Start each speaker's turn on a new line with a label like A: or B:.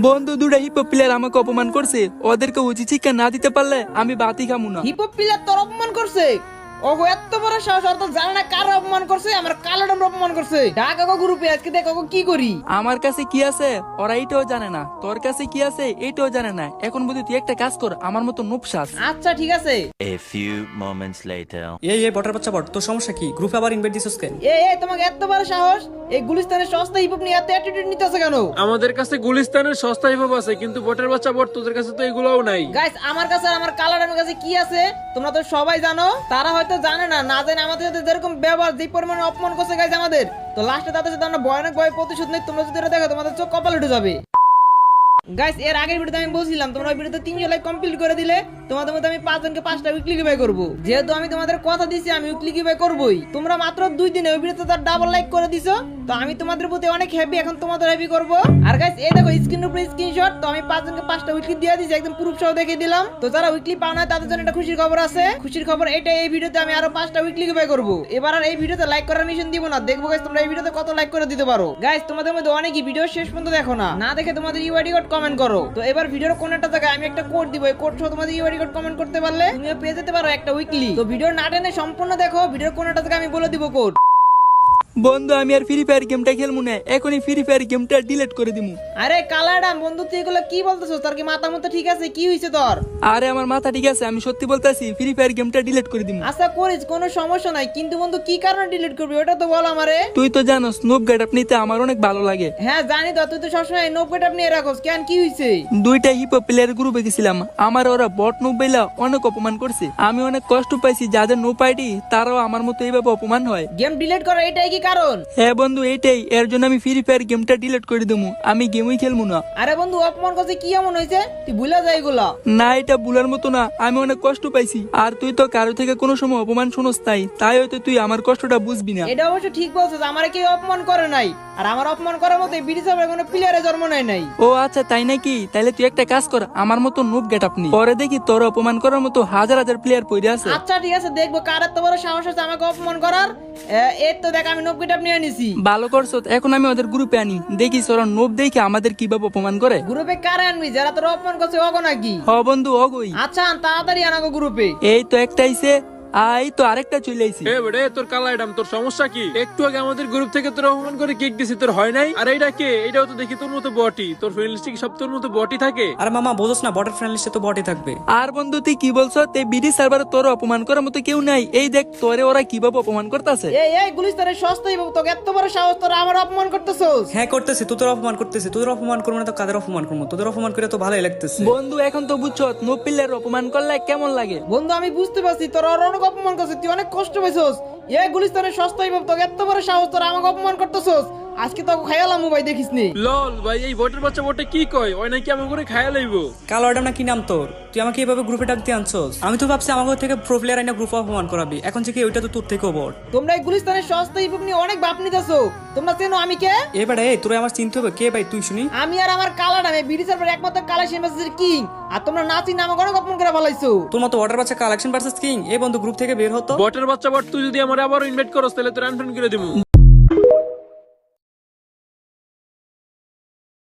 A: বন্ধু দুটা heap player আমাকে অপমান করছে। ওদেরকে উচিত শিক্ষা না দিতে পারলে আমি বাতি খামু না।
B: হিপ পিলার তোর অপমান করছে? ওগো এত বড় সাহস আর তো জানে না কার অপমান করছে আমার কালোডাম অপমান করছে। ওগো গ্রুপে আজকে দেখ ওগো কি করি।
A: আমার কাছে কি আছে? ওরা এইটাও জানে না। তোর কাছে কি আছে? এইটাও জানে না। এখন বুঝি তুই একটা কাজ কর আমার মতো নুপসাস
B: আচ্ছা ঠিক আছে।
C: A few moments later.
D: এই এই বটার বাচ্চা বট তোর সমস্যা কি? গ্রুপে আবার ইনভাইট দিছিস কেন?
B: এ এ তোমাকে এত বড় সাহস? এই গুলিস্তানের সস্তা হিপ হপ নিয়ে এত অ্যাটিটিউড নিতেছে কেন?
E: আমাদের কাছে গুলিস্তানের সস্তা হিপ আছে কিন্তু বটের বাচ্চা বট তোদের কাছে তো এগুলোও নাই।
B: গাইস আমার কাছে আর আমার কালাডামের কাছে কি আছে? তোমরা তো সবাই জানো তারা হয়তো জানে না না জানে আমাদের সাথে যেরকম ব্যবহার, যে পরিমাণে অপমান করছে গাইছে আমাদের। তো লাস্টে তাদের সাথে আমরা ভয়ানক ভয় প্রতিশোধ নেই, তোমরা যদি এটা দেখো, তোমাদের চোখ কপাল উঠে যাবে। গাইস এর আগের ভিডিওতে আমি বলছিলাম, তোমরা ওই ভিডিওতে তিনজন লাইক কমপ্লিট করে দিলে, তোমাদের মধ্যে আমি পাঁচজনকে পাঁচটা উইকলি গিভে করব। যেহেতু আমি তোমাদের কথা দিছি, আমি উইকলি গিভে করবই। তোমরা মাত্র দুই দিনে ওই ভিডিওতে তার ডাবল লাইক করে দিছো, তো আমি তোমাদের প্রতি অনেক হ্যাপি এখন তোমাদের হ্যাপি করব। আর গাইস এই দেখো স্ক্রিনের উপরে স্ক্রিনশট তো আমি পাঁচজনকে পাঁচটা উইকলি দিয়ে দিছি, একদম প্রুফ সহ দেখিয়ে দিলাম। তো যারা উইকলি পাও না তাদের জন্য একটা খুশির খবর আছে। খুশির খবর এটা এই ভিডিওতে আমি আরও পাঁচটা উইকলি গিভে করব। এবার আর এই ভিডিওতে লাইক করার মিশন দিব না। দেখব গাইস তোমরা এই ভিডিওতে কত লাইক করে দিতে পারো। গাইস তোমাদের মধ্যে অনেকই ভিডিও শেষ পর্যন্ত দেখো না। না দেখে তোমাদের ইউআইডি কোড কমেন্ট করো। তো এবার ভিডিওর কোন একটা জায়গায় আমি একটা কোড দিব, এই কোড সহ তোমাদের ইউআইডি কোড কমেন্ট করতে পারলে তুমিও পেয়ে যেতে পারো একটা উইকলি তো ভিডিও না টেনে সম্পূর্ণ দেখো, ভিডিওর কোন একটা জায়গায় আমি বলে দিব কোড
A: বন্ধু আমি আর ফ্রি ফায়ার গেমটা খেলব না। এখনই ফ্রি ফায়ার গেমটা ডিলিট করে দিমু।
B: আরে কালাডাম বন্ধু তুই এগুলো কি বলতেছো তোর কি মাথা মতো ঠিক আছে? কি হইছে তোর?
A: আরে আমার মাথা ঠিক আছে আমি সত্যি বলতেছি ফ্রি ফায়ার গেমটা ডিলিট করে দিমু।
B: আশা করিস কোনো সমস্যা নাই। কিন্তু বন্ধু কি কারণে ডিলিট করবি? ওটা তো বল আমারে।
A: তুই তো জানো স্নুপ গেট নিতে আমার অনেক ভালো লাগে।
B: হ্যাঁ জানি তো তুই তো সবসময় নোট পেট আপনি রাখোস। কেন কি হইছে?
A: দুইটা হিপ প্লেয়ার গ্রুপে গেছিলাম। আমার ওরা বট নুপ বেলা অনেক অপমান করছে। আমি অনেক কষ্ট পাইছি যাদের নো পাইটি তারাও আমার মতো এইভাবে অপমান হয়।
B: গেম ডিলিট করা এটাই কি কারণ?
A: হ্যাঁ বন্ধু এইটাই। এর জন্য আমি ফ্রি ফায়ার গেমটা ডিলিট করে দেবো। আমি গেমই খেলব না।
B: আরে বন্ধু অপমান করছে কি এমন হয়েছে? তুই ভুলে এগুলো।
A: না এটা ভুলার মতো না। আমি অনেক কষ্ট পাইছি। আর তুই তো কারও থেকে কোনো সময় অপমান শুনোস তাই। তাই হয়তো তুই আমার কষ্টটা বুঝবি না।
B: এটা অবশ্য ঠিক বলছো যে আমার কেউ অপমান করে নাই। আর আমার অপমান করার মতো ব্রিটিশ কোনো প্লেয়ারে জন্ম নেয় নাই।
A: ও আচ্ছা তাই নাকি? তাইলে তুই একটা কাজ কর আমার মতো নুপ গেট আপনি পরে দেখি তোর অপমান করার মতো হাজার হাজার প্লেয়ার পড়ে আছে।
B: আচ্ছা ঠিক আছে দেখব কার তো বড় সাহস আছে আমাকে অপমান করার। এ, তো দেখ আমি নব্বইটা নিয়ে নিছি
A: ভালো করছ এখন আমি ওদের গ্রুপে আনি। দেখি ওরা নোব দেখে আমাদের কীভাবে অপমান করে?
B: গ্রুপে কারে আনবি? যারা তোর অপমান করছে অগো নাকি?
A: হ বন্ধু অগই
B: আচ্ছা তাড়াতাড়ি আনাগো গ্রুপে
A: এই তো একটা আইছে আই তো আরেকটা চলে আইছি।
E: এ বেড়ে তোর কালা এডাম তোর সমস্যা কি? একটু আগে আমাদের গ্রুপ থেকে তোর অপমান করে কেক দিছি তোর হয় নাই? আর এইটা কে? এইটাও তো দেখি তোর মতো বটি। তোর ফ্রেন্ড লিস্টে সব তোর মতো বটি থাকে?
D: আরে মামা বোঝস না বটের ফ্রেন্ড লিস্টে তো বটই থাকবে।
A: আর বন্ধু তুই কি বলছো? তে বিডি সার্ভারে তোর অপমান করার মতো কেউ নাই। এই দেখ তোরে ওরা কীভাবে অপমান করতেছে?
B: এই এই গুলিস্তানের সস্তাই বাবু তোকে এত বড় সাহস তোরা আমার অপমান করতেছস?
D: হ্যাঁ করতেছি তোদের অপমান করতেছে। তোদের অপমান করব না তো কাদের অপমান করব? তোদের অপমান করে তো ভালোই লাগতেছে।
A: বন্ধু এখন তো বুঝছ নো পিল্লার অপমান করলে কেমন লাগে?
B: বন্ধু আমি বুঝতে পারছি তোর অনেক অপমান করছিস, তুই অনেক কষ্ট পাইছিস। এই গুলিস্তানের সস্তাই বাবু তোকে এত বড় সাহস, তোরা আমাকে অপমান করতেছস। আজকে তো খাইলাম ভাই দেখিস নি।
E: লল ভাই এই বটের বাচ্চা বটে কি কয়? ওই নাকি আমার করে খায়া লইবো।
D: কালো অ্যাডাম না কি নাম তোর? তুই আমাকে এভাবে গ্রুপে ডাক দিয়ে আনছস? আমি তো ভাবছি আমাকে থেকে প্রো প্লেয়ার আইনা গ্রুপ অপমান করাবি। এখন থেকে ওইটা তো তোর থেকেও বট
B: তোমরা এই গুলিস্তানের সস্তাই বাবু নিয়ে অনেক বাপ নিতেছো। তোমরা চেনো আমি কে?
D: এবারে এই তোরা আমার চিনতে হবে। কে ভাই তুই শুনি।
B: আমি আর আমার কালা নামে বিডিসের পর একমাত্র কালা সিনেমাসের কিং আর তোমরা নাচি নামে অনেক অপমান করে ফেলাইছো
D: তোর মতো ওয়াটার বাচ্চা কালেকশন ভার্সেস কিং এই বন্ধু গ্রুপ থেকে বের হতো।
E: বটের বাচ্চা বট তুই যদি আমার আবার ইনভাইট করস তাহলে তোর আনফ্রেন্ড করে দিবো।